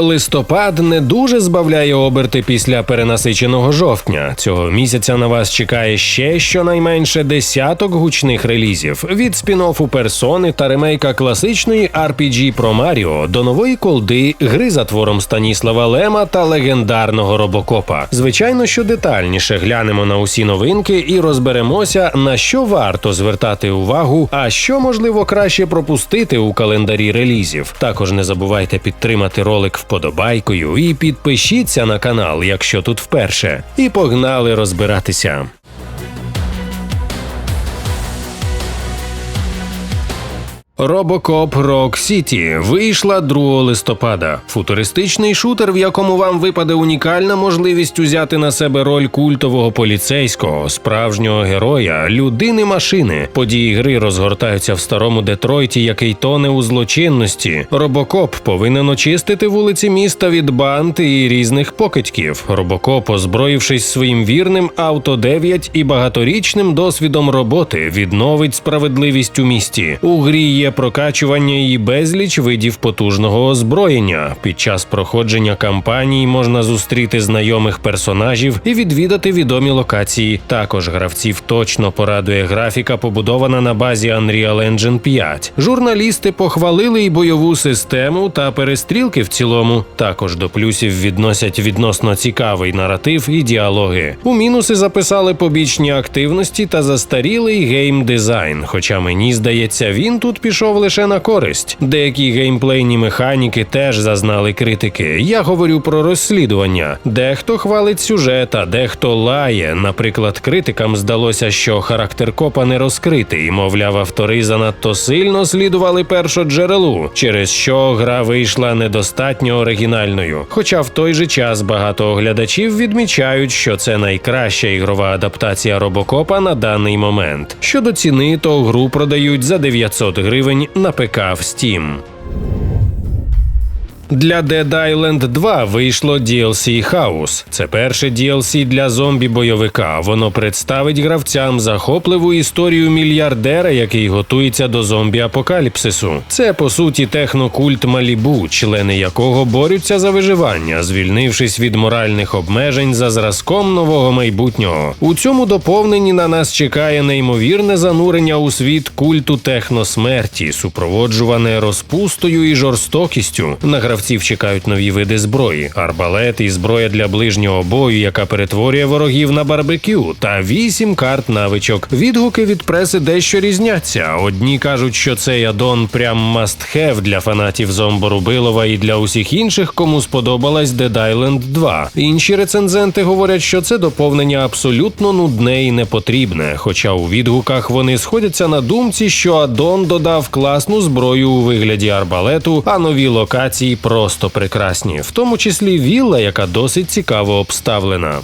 Листопад не дуже збавляє оберти після перенасиченого жовтня. Цього місяця на вас чекає ще щонайменше десяток гучних релізів від спін-оффу персони та ремейка класичної RPG про Маріо до нової колди, гри за твором Станіслава Лема та легендарного робокопа. Звичайно, що детальніше глянемо на усі новинки і розберемося, на що варто звертати увагу, а що можливо краще пропустити у календарі релізів. Також не забувайте підтримати ролик вподобайкою і підпишіться на канал, якщо тут вперше. І погнали розбиратися. Робокоп Rock City вийшла 2 листопада. Футуристичний шутер, в якому вам випаде унікальна можливість узяти на себе роль культового поліцейського, справжнього героя, людини машини. Події гри розгортаються в старому Детройті, який тоне у злочинності. Робокоп повинен очистити вулиці міста від банд і різних покидьків. Робокоп, озброївшись своїм вірним авто 9 і багаторічним досвідом роботи, відновить справедливість у місті. У грі є прокачування і безліч видів потужного озброєння. Під час проходження кампанії можна зустріти знайомих персонажів і відвідати відомі локації. Також гравців точно порадує графіка, побудована на базі Unreal Engine 5. Журналісти похвалили і бойову систему та перестрілки в цілому. Також до плюсів відносять відносно цікавий наратив і діалоги. У мінуси записали побічні активності та застарілий гейм-дизайн. Хоча мені здається, він тут пішов лише на користь. Деякі геймплейні механіки теж зазнали критики. Я говорю про розслідування. Дехто хвалить сюжет, а дехто лає. Наприклад, критикам здалося, що характер копа не розкритий, мовляв, автори занадто сильно слідували першоджерелу, через що гра вийшла недостатньо оригінальною. Хоча в той же час багато оглядачів відмічають, що це найкраща ігрова адаптація робокопа на даний момент. Щодо ціни, то гру продають за 900 гривень на ПК в Steam. Для Dead Island 2 вийшло DLC House. Це перше DLC для зомбі-бойовика. Воно представить гравцям захопливу історію мільярдера, який готується до зомбі-апокаліпсису. Це по суті технокульт Малібу, члени якого борються за виживання, звільнившись від моральних обмежень за зразком нового майбутнього. У цьому доповненні на нас чекає неймовірне занурення у світ культу техносмерті, супроводжуване розпустою і жорстокістю. На гравців чекають нові види зброї: арбалет і зброя для ближнього бою, яка перетворює ворогів на барбекю, та вісім карт навичок. Відгуки від преси дещо різняться. Одні кажуть, що цей адон прям must-have для фанатів зомбору Билова і для усіх інших, кому сподобалась Dead Island 2. Інші рецензенти говорять, що це доповнення абсолютно нудне і непотрібне. Хоча у відгуках вони сходяться на думці, що адон додав класну зброю у вигляді арбалету, а нові локації просто прекрасні, в тому числі вілла, яка досить цікаво обставлена.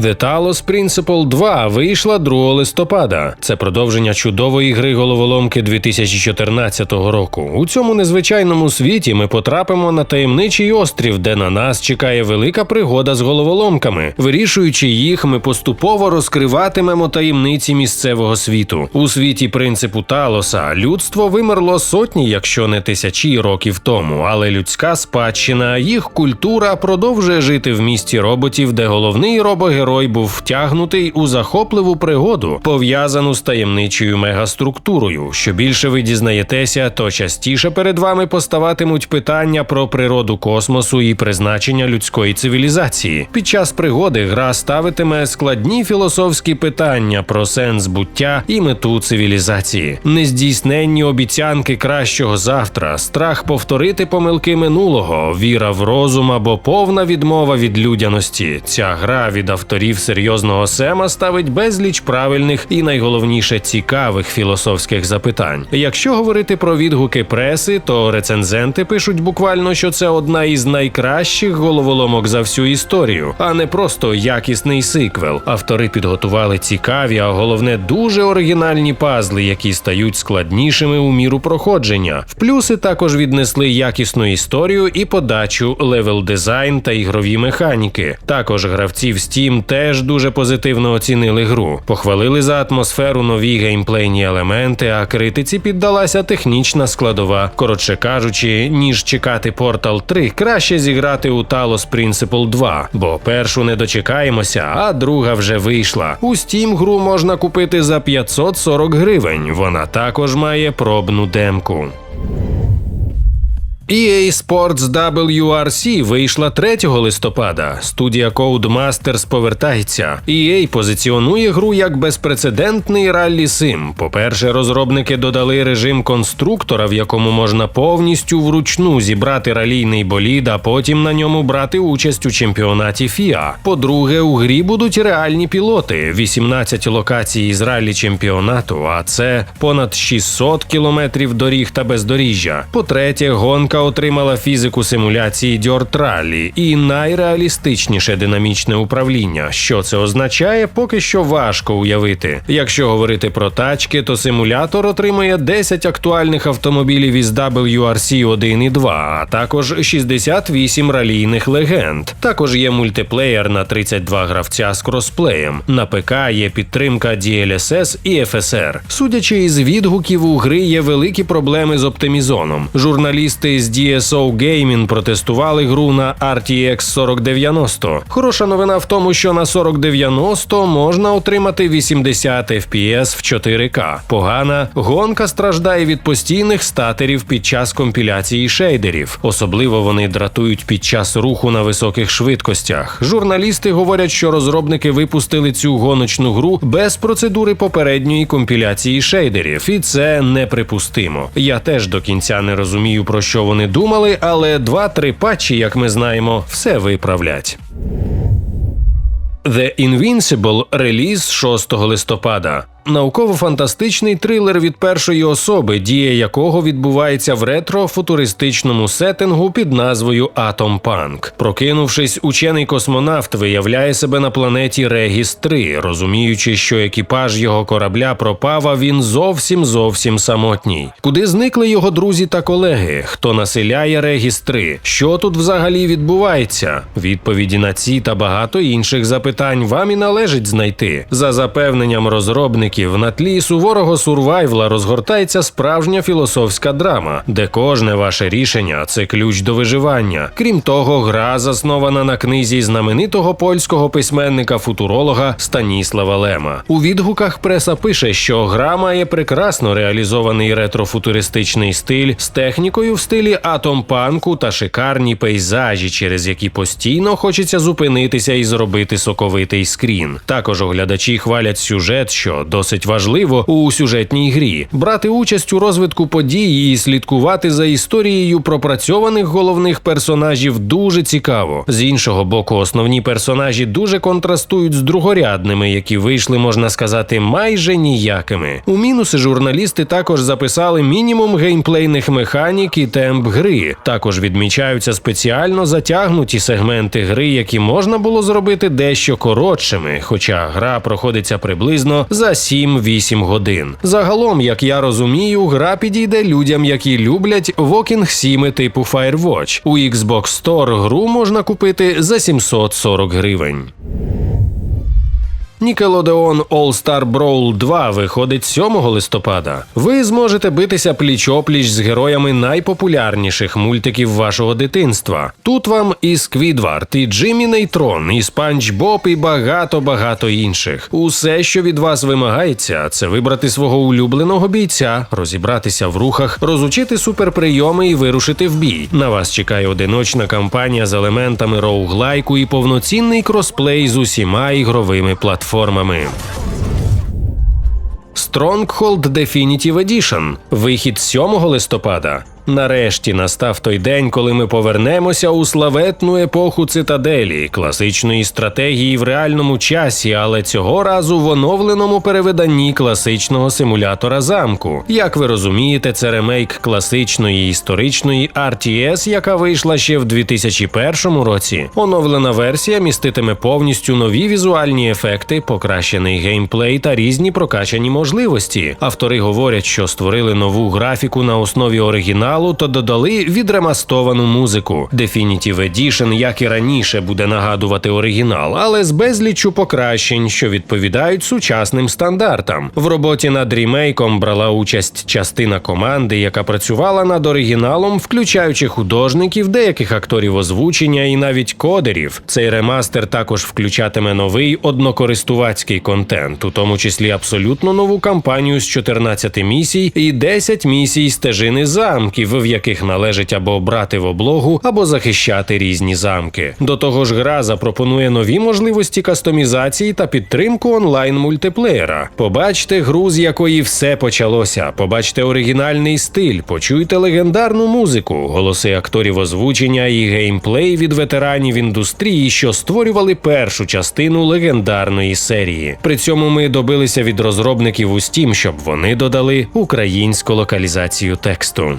The Talos Principle 2 вийшла 2 листопада. Це продовження чудової гри головоломки 2014 року. У цьому незвичайному світі ми потрапимо на таємничий острів, де на нас чекає велика пригода з головоломками. Вирішуючи їх, ми поступово розкриватимемо таємниці місцевого світу. У світі принципу Талоса людство вимерло сотні, якщо не тисячі років тому, але людська спадщина, їх культура продовжує жити в місті роботів, де головний робогерой герой був втягнутий у захопливу пригоду, пов'язану з таємничою мегаструктурою. Що більше ви дізнаєтеся, то частіше перед вами поставатимуть питання про природу космосу і призначення людської цивілізації. Під час пригоди гра ставитиме складні філософські питання про сенс буття і мету цивілізації, нездійсненні обіцянки кращого завтра, страх повторити помилки минулого, віра в розум або повна відмова від людяності. Ця гра від авторів авторів серйозного сема ставить безліч правильних і найголовніше цікавих філософських запитань. Якщо говорити про відгуки преси, то рецензенти пишуть буквально, що це одна із найкращих головоломок за всю історію, а не просто якісний сиквел. Автори підготували цікаві, а головне дуже оригінальні пазли, які стають складнішими у міру проходження. В плюси також віднесли якісну історію і подачу, левел дизайн та ігрові механіки. Також гравці в Steam теж дуже позитивно оцінили гру. Похвалили за атмосферу нові геймплейні елементи, а критиці піддалася технічна складова. Коротше кажучи, ніж чекати Portal 3, краще зіграти у Talos Principle 2, бо першу не дочекаємося, а друга вже вийшла. У Steam гру можна купити за 540 гривень. Вона також має пробну демку. EA Sports WRC вийшла 3 листопада. Студія Codemasters повертається. EA позиціонує гру як безпрецедентний раллі сим. По-перше, розробники додали режим конструктора, в якому можна повністю вручну зібрати ралійний болід, а потім на ньому брати участь у чемпіонаті FIA. По-друге, у грі будуть реальні пілоти, 18 локацій з раллі чемпіонату, а це понад 600 кілометрів доріг та бездоріжжя. По-третє, гонка отримала фізику симуляції Rally і найреалістичніше динамічне управління. Що це означає, поки що важко уявити. Якщо говорити про тачки, то симулятор отримує 10 актуальних автомобілів із WRC 1 і 2, а також 68 ралійних легенд. Також є мультиплеєр на 32 гравця з кросплеєм. На ПК є підтримка DLSS і FSR. Судячи із відгуків, у гри є великі проблеми з оптимізоном. Журналісти з DSO Gaming протестували гру на RTX 4090. Хороша новина в тому, що на 4090 можна отримати 80 FPS в 4К. Погана гонка страждає від постійних статерів під час компіляції шейдерів. Особливо вони дратують під час руху на високих швидкостях. Журналісти говорять, що розробники випустили цю гоночну гру без процедури попередньої компіляції шейдерів, і це неприпустимо. Я теж до кінця не розумію, про що вони думали, але два-три патчі, як ми знаємо, все виправлять. The Invincible реліз 6 листопада. Науково-фантастичний трилер від першої особи, дія якого відбувається в ретро-футуристичному сеттингу під назвою Атом Панк. Прокинувшись, учений космонавт виявляє себе на планеті Регіс 3 розуміючи, що екіпаж його корабля пропав, а він зовсім зовсім самотній. Куди зникли його друзі та колеги? Хто населяє Регіс 3 Що тут взагалі відбувається? Відповіді на ці та багато інших запитань вам і належить знайти за запевненням розробників років на тлі суворого сурвайвла розгортається справжня філософська драма, де кожне ваше рішення це ключ до виживання. Крім того, гра заснована на книзі знаменитого польського письменника-футуролога Станіслава Лема. У відгуках преса пише, що гра має прекрасно реалізований ретрофутуристичний стиль з технікою в стилі атомпанку та шикарні пейзажі, через які постійно хочеться зупинитися і зробити соковитий скрін. Також оглядачі хвалять сюжет, що досить важливо у сюжетній грі брати участь у розвитку подій і слідкувати за історією пропрацьованих головних персонажів дуже цікаво. З іншого боку, основні персонажі дуже контрастують з другорядними, які вийшли, можна сказати, майже ніякими. У мінуси журналісти також записали мінімум геймплейних механік і темп гри. Також відмічаються спеціально затягнуті сегменти гри, які можна було зробити дещо коротшими, хоча гра проходиться приблизно за 7-8 годин. Загалом, як я розумію, гра підійде людям, які люблять Walking Сіми типу Firewatch. У Xbox Store гру можна купити за 740 гривень. Nickelodeon All-Star Brawl 2 виходить 7 листопада. Ви зможете битися пліч-опліч з героями найпопулярніших мультиків вашого дитинства. Тут вам і Сквідвард, і Джиммі Нейтрон, і Спанч Боб, і багато-багато інших. Усе, що від вас вимагається, це вибрати свого улюбленого бійця, розібратися в рухах, розучити суперприйоми і вирушити в бій. На вас чекає одиночна кампанія з елементами роуглайку і повноцінний кросплей з усіма ігровими платформами платформами. Stronghold Definitive Edition. Вихід 7 листопада. Нарешті настав той день, коли ми повернемося у славетну епоху цитаделі, класичної стратегії в реальному часі, але цього разу в оновленому перевиданні класичного симулятора замку. Як ви розумієте, це ремейк класичної історичної RTS, яка вийшла ще в 2001 році. Оновлена версія міститиме повністю нові візуальні ефекти, покращений геймплей та різні прокачані можливості. Автори говорять, що створили нову графіку на основі оригіналу оригіналу, то додали відремастовану музику. Definitive Edition, як і раніше, буде нагадувати оригінал, але з безліччю покращень, що відповідають сучасним стандартам. В роботі над рімейком брала участь частина команди, яка працювала над оригіналом, включаючи художників, деяких акторів озвучення і навіть кодерів. Цей ремастер також включатиме новий однокористувацький контент, у тому числі абсолютно нову кампанію з 14 місій і 10 місій стежини замків, в яких належить або брати в облогу, або захищати різні замки. До того ж, гра запропонує нові можливості кастомізації та підтримку онлайн мультиплеєра. Побачте гру, з якої все почалося. Побачте оригінальний стиль, почуйте легендарну музику, голоси акторів озвучення і геймплей від ветеранів індустрії, що створювали першу частину легендарної серії. При цьому ми добилися від розробників у Steam, щоб вони додали українську локалізацію тексту.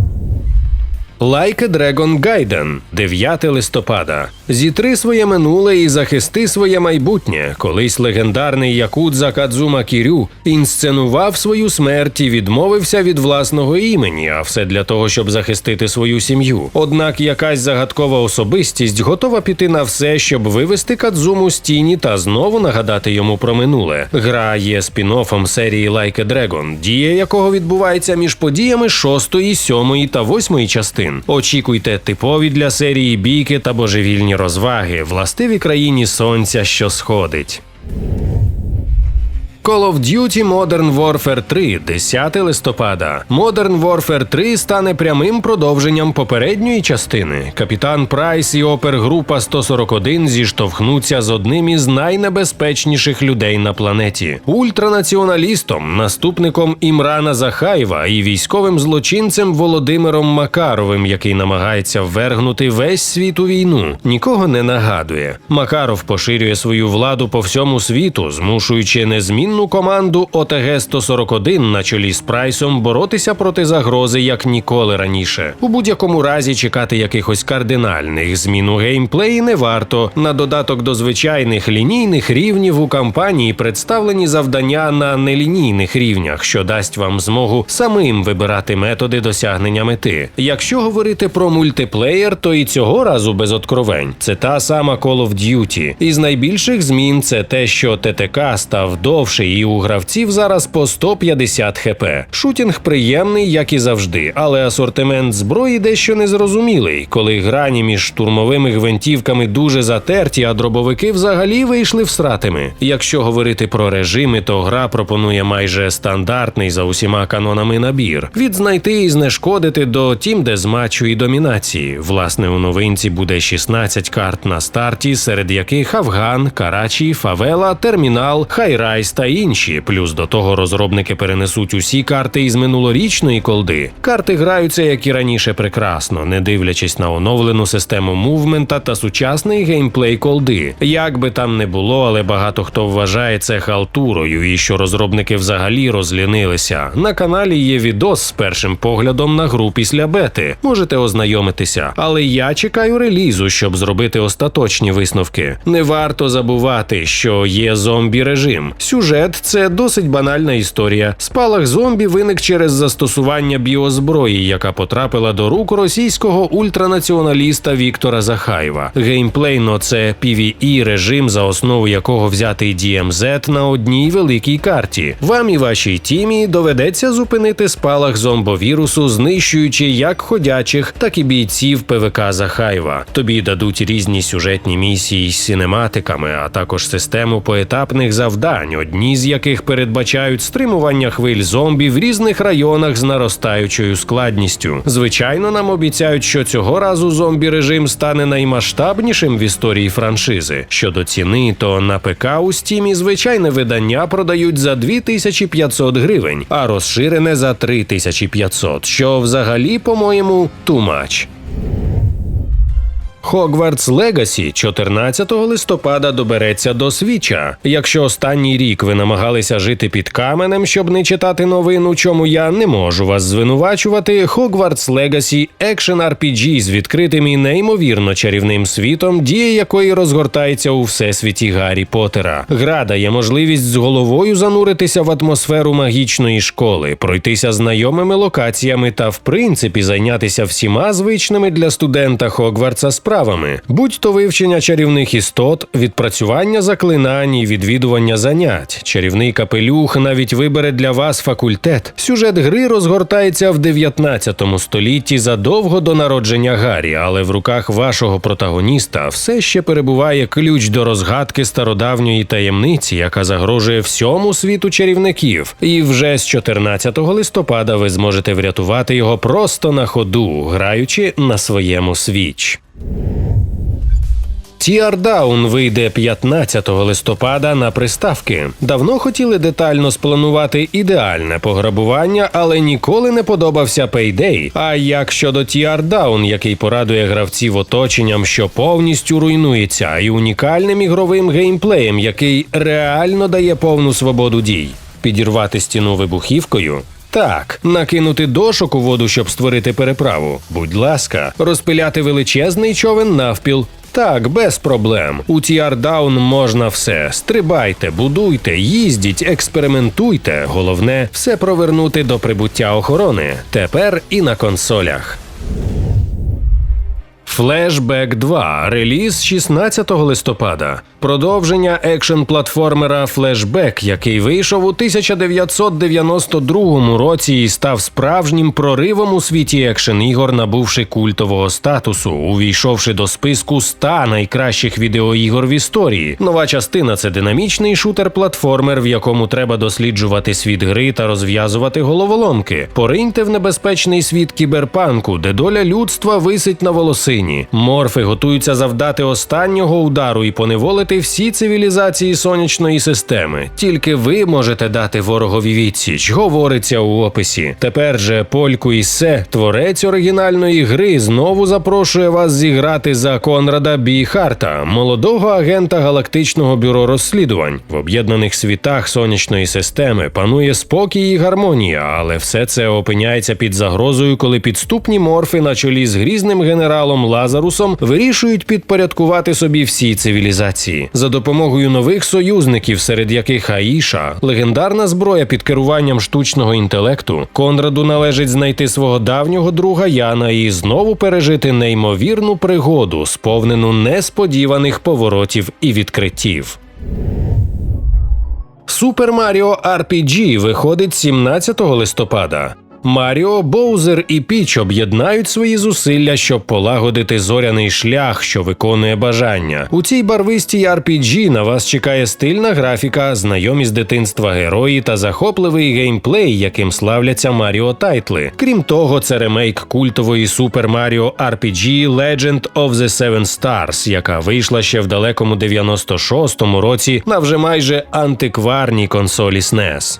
Like a Dragon Gaiden, 9 листопада. Зітри своє минуле і захисти своє майбутнє. Колись легендарний якудза Кадзума Кірю інсценував свою смерть і відмовився від власного імені, а все для того, щоб захистити свою сім'ю. Однак якась загадкова особистість готова піти на все, щоб вивести Кадзуму з тіні та знову нагадати йому про минуле. Гра є спін-оффом серії Like a Dragon, дія якого відбувається між подіями 6, 7 та 8 частин. Очікуйте типові для серії бійки та божевільні розваги, властиві країні сонця, що сходить. Call of Duty Modern Warfare 3, 10 листопада. Modern Warfare 3 стане прямим продовженням попередньої частини. Капітан Прайс і опергрупа 141 зіштовхнуться з одним із найнебезпечніших людей на планеті ультранаціоналістом, наступником Імрана Захаєва і військовим злочинцем Володимиром Макаровим, який намагається ввергнути весь світ у війну. Нікого не нагадує. Макаров поширює свою владу по всьому світу, змушуючи незмінну команду ОТГ 141 на чолі з Прайсом боротися проти загрози як ніколи раніше. У будь-якому разі чекати якихось кардинальних змін у геймплеї не варто. На додаток до звичайних лінійних рівнів у кампанії представлені завдання на нелінійних рівнях, що дасть вам змогу самим вибирати методи досягнення мети. Якщо говорити про мультиплеєр, то і цього разу без откровень. Це та сама Call of Duty. Із найбільших змін це те, що ТТК став довше, і у гравців зараз по 150 хп. Шутінг приємний, як і завжди, але асортимент зброї дещо незрозумілий, коли грані між штурмовими гвинтівками дуже затерті, а дробовики взагалі вийшли всратими. Якщо говорити про режими, то гра пропонує майже стандартний за усіма канонами набір: від знайти і знешкодити до тім, де з матчу і домінації. Власне, у новинці буде 16 карт на старті, серед яких Афган, Карачі, Фавела, Термінал, Хайрайс та інші. Плюс до того розробники перенесуть усі карти із минулорічної колди. Карти граються, як і раніше, прекрасно, не дивлячись на оновлену систему мувмента та сучасний геймплей колди. Як би там не було, але багато хто вважає це халтурою і що розробники взагалі розлінилися. На каналі є відос з першим поглядом на гру після бети. Можете ознайомитися, але я чекаю релізу, щоб зробити остаточні висновки. Не варто забувати, що є зомбі режим. Сюжет це досить банальна історія. Спалах зомбі виник через застосування біозброї, яка потрапила до рук російського ультранаціоналіста Віктора Захаєва. Геймплейно це PvE режим, за основу якого взятий DMZ на одній великій карті. Вам і вашій тімі доведеться зупинити спалах зомбовірусу, знищуючи як ходячих, так і бійців ПВК Захаєва. Тобі дадуть різні сюжетні місії з синематиками, а також систему поетапних завдань, одні з яких передбачають стримування хвиль зомбі в різних районах з наростаючою складністю. Звичайно, нам обіцяють, що цього разу зомбі режим стане наймасштабнішим в історії франшизи. Щодо ціни, то на ПК у стімі звичайне видання продають за 2500 гривень, а розширене за 3500, що взагалі, по-моєму, much. Хогвартс Легасі 14 листопада добереться до свіча. Якщо останній рік ви намагалися жити під каменем, щоб не читати новин, у чому я не можу вас звинувачувати. Хогвартс Легасі екшен RPG з відкритим і неймовірно чарівним світом, дія якої розгортається у всесвіті Гаррі Поттера. Гра дає можливість з головою зануритися в атмосферу магічної школи, пройтися знайомими локаціями та, в принципі, зайнятися всіма звичними для студента Хогвартса справами, будь-то вивчення чарівних істот, відпрацювання заклинань, і відвідування занять. Чарівний капелюх навіть вибере для вас факультет. Сюжет гри розгортається в 19 столітті задовго до народження Гаррі, але в руках вашого протагоніста все ще перебуває ключ до розгадки стародавньої таємниці, яка загрожує всьому світу чарівників. І вже з 14 листопада ви зможете врятувати його просто на ходу, граючи на своєму свіч. Тіардаун вийде 15 листопада на приставки. Давно хотіли детально спланувати ідеальне пограбування, але ніколи не подобався Payday. А як щодо Тіардаун, який порадує гравців оточенням, що повністю руйнується, і унікальним ігровим геймплеєм, який реально дає повну свободу дій, підірвати стіну вибухівкою. Так, накинути дошок у воду, щоб створити переправу. Будь ласка, розпиляти величезний човен навпіл. Так, без проблем. У Тіардаун можна все. Стрибайте, будуйте, їздіть, експериментуйте. Головне все провернути до прибуття охорони. Тепер і на консолях. Flashback 2. Реліз 16 листопада. Продовження екшн платформера Flashback, який вийшов у 1992 році і став справжнім проривом у світі екшн ігор, набувши культового статусу, увійшовши до списку 100 найкращих відеоігор в історії. Нова частина це динамічний шутер-платформер, в якому треба досліджувати світ гри та розв'язувати головоломки. Пориньте в небезпечний світ кіберпанку, де доля людства висить на волосині. Морфи готуються завдати останнього удару і поневолити всі цивілізації сонячної системи. Тільки ви можете дати ворогові відсіч, говориться у описі. Тепер же Польку Ісе, творець оригінальної гри, знову запрошує вас зіграти за Конрада Біхарта, молодого агента галактичного бюро розслідувань. В об'єднаних світах сонячної системи панує спокій і гармонія, але все це опиняється під загрозою, коли підступні морфи на чолі з грізним генералом Лазарусом вирішують підпорядкувати собі всі цивілізації за допомогою нових союзників, серед яких Аїша, легендарна зброя під керуванням штучного інтелекту. Конраду належить знайти свого давнього друга Яна і знову пережити неймовірну пригоду, сповнену несподіваних поворотів і відкриттів. Супер Маріо RPG виходить 17 листопада. Маріо, Боузер і Піч об'єднають свої зусилля, щоб полагодити зоряний шлях, що виконує бажання. У цій барвистій RPG на вас чекає стильна графіка, знайомі з дитинства герої та захопливий геймплей, яким славляться Маріо тайтли. Крім того, це ремейк культової Super Mario RPG Legend of the Seven Stars, яка вийшла ще в далекому 96-му році на вже майже антикварній консолі SNES.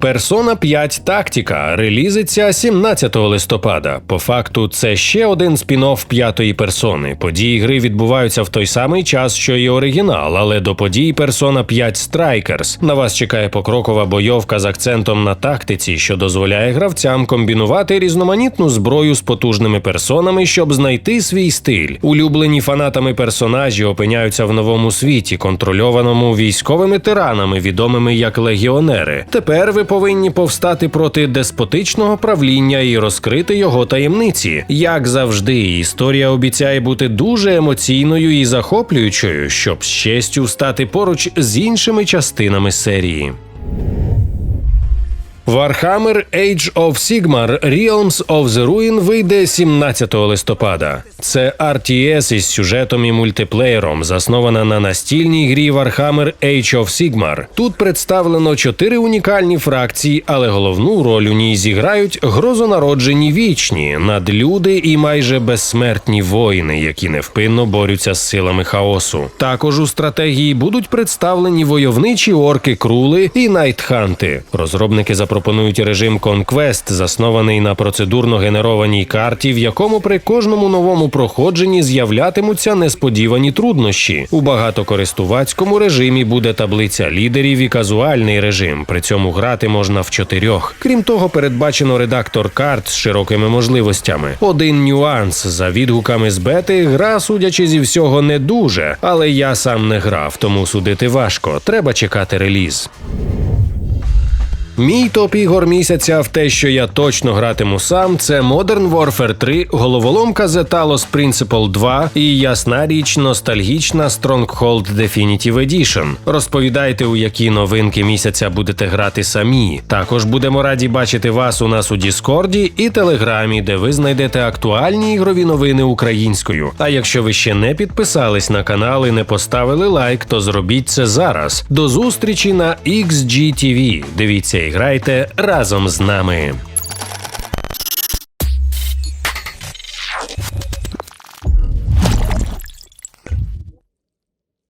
Persona 5 Тактика релізиться 17 листопада. По факту, це ще один спін-офф п'ятої персони. Події гри відбуваються в той самий час, що і оригінал, але до подій Persona 5 Strikers на вас чекає покрокова бойовка з акцентом на тактиці, що дозволяє гравцям комбінувати різноманітну зброю з потужними персонами, щоб знайти свій стиль. Улюблені фанатами персонажі опиняються в новому світі, контрольованому військовими тиранами, відомими як легіонери. Тепер ви повинні повстати проти деспотичного правління і розкрити його таємниці. Як завжди, історія обіцяє бути дуже емоційною і захоплюючою, щоб з честю встати поруч з іншими частинами серії. Warhammer Age of Sigmar Realms of the Ruin вийде 17 листопада. Це RTS із сюжетом і мультиплеєром, заснована на настільній грі Warhammer Age of Sigmar. Тут представлено чотири унікальні фракції, але головну роль у ній зіграють грозонароджені вічні, надлюди і майже безсмертні воїни, які невпинно борються з силами хаосу. Також у стратегії будуть представлені войовничі орки крули і найтханти. Розробники запропонували пропонують режим Conquest, заснований на процедурно генерованій карті, в якому при кожному новому проходженні з'являтимуться несподівані труднощі. У багатокористувацькому режимі буде таблиця лідерів і казуальний режим. При цьому грати можна в чотирьох. Крім того, передбачено редактор карт з широкими можливостями. Один нюанс за відгуками з бети, гра, судячи зі всього, не дуже, але я сам не грав, тому судити важко. Треба чекати реліз. Мій топ ігор місяця в те, що я точно гратиму сам, це Modern Warfare 3, головоломка The Talos Principle 2 і ясна річ ностальгічна Stronghold Definitive Edition. Розповідайте, у які новинки місяця будете грати самі. Також будемо раді бачити вас у нас у Діскорді і Телеграмі, де ви знайдете актуальні ігрові новини українською. А якщо ви ще не підписались на канал і не поставили лайк, то зробіть це зараз. До зустрічі на XGTV. Дивіться і грайте разом з нами.